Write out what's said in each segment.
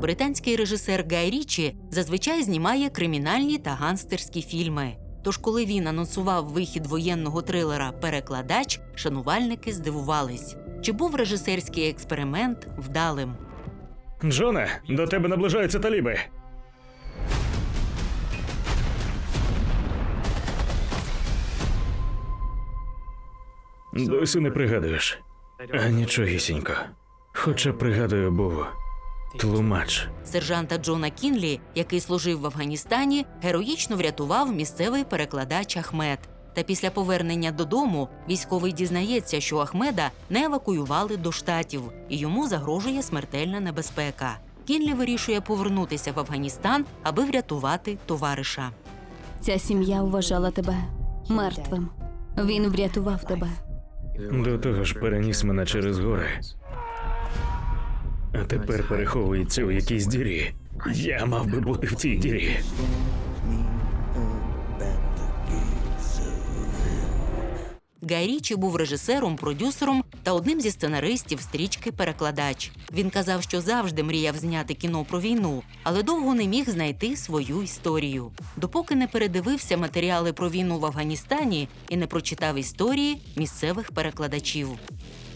Британський режисер Гай Річі зазвичай знімає кримінальні та гангстерські фільми. Тож, коли він анонсував вихід воєнного трилера Перекладач, шанувальники здивувались. Чи був режисерський експеримент вдалим? Джоне, до тебе наближаються таліби. Досі не пригадуєш. А нічогісінько. Хоча пригадую був тлумач. Сержанта Джона Кінлі, який служив в Афганістані, героїчно врятував місцевий перекладач Ахмед. Та після повернення додому військовий дізнається, що Ахмеда не евакуювали до штатів, і йому загрожує смертельна небезпека. Кінлі вирішує повернутися в Афганістан, аби врятувати товариша. Ця сім'я вважала тебе мертвим. Він врятував тебе. До того ж переніс мене через гори. А тепер переховується у якійсь дірі. Я мав би бути в цій дірі. Гай Річі був режисером, продюсером та одним зі сценаристів стрічки Перекладач. Він казав, що завжди мріяв зняти кіно про війну, але довго не міг знайти свою історію. Допоки не передивився матеріали про війну в Афганістані і не прочитав історії місцевих перекладачів.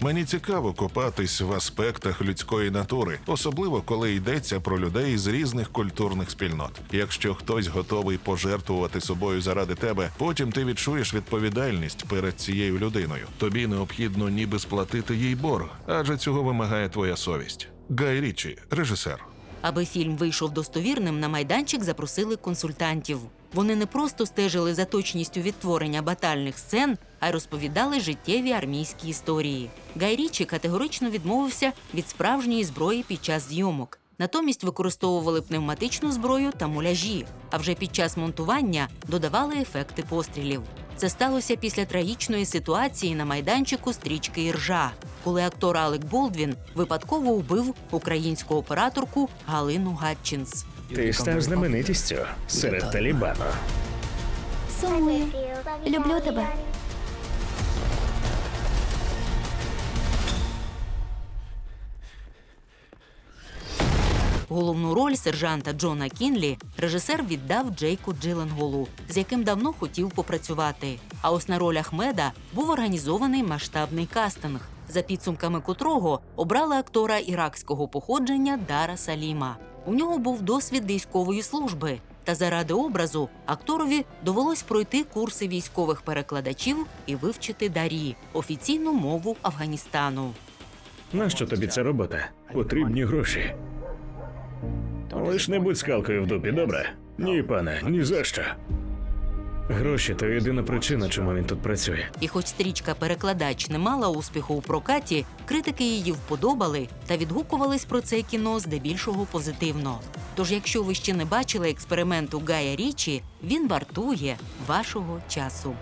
Мені цікаво копатись в аспектах людської натури, особливо коли йдеться про людей з різних культурних спільнот. Якщо хтось готовий пожертвувати собою заради тебе, потім ти відчуєш відповідальність перед цією людиною. Тобі необхідно ніби сплатити їй борг, адже цього вимагає твоя совість. Гай Річі, режисер. Аби фільм вийшов достовірним, на майданчик запросили консультантів. Вони не просто стежили за точністю відтворення батальних сцен, а й розповідали життєві армійські історії. Гай Річі категорично відмовився від справжньої зброї під час зйомок. Натомість використовували пневматичну зброю та муляжі, а вже під час монтування додавали ефекти пострілів. Це сталося після трагічної ситуації на майданчику стрічки Іржа, коли актор Алек Болдвін випадково вбив українську операторку Галину Гатчинс. Ти став знаменитістю серед Талібану. Сумую. Люблю тебе. Головну роль сержанта Джона Кінлі режисер віддав Джейку Джиленголу, з яким давно хотів попрацювати. А ось на роль Ахмеда був організований масштабний кастинг, за підсумками котрого обрали актора іракського походження Дара Саліма. У нього був досвід військової служби. Та заради образу акторові довелось пройти курси військових перекладачів і вивчити дарі офіційну мову Афганістану. Нащо тобі ця робота? Потрібні гроші. Лиш не будь скалкою в дупі, добре? Ні, пане, ні за що. Гроші то єдина причина, чому він тут працює. І хоч стрічка Перекладач не мала успіху у прокаті, критики її вподобали та відгукувались про це кіно здебільшого позитивно. Тож, якщо ви ще не бачили експерименту Гая Річі, він вартує вашого часу.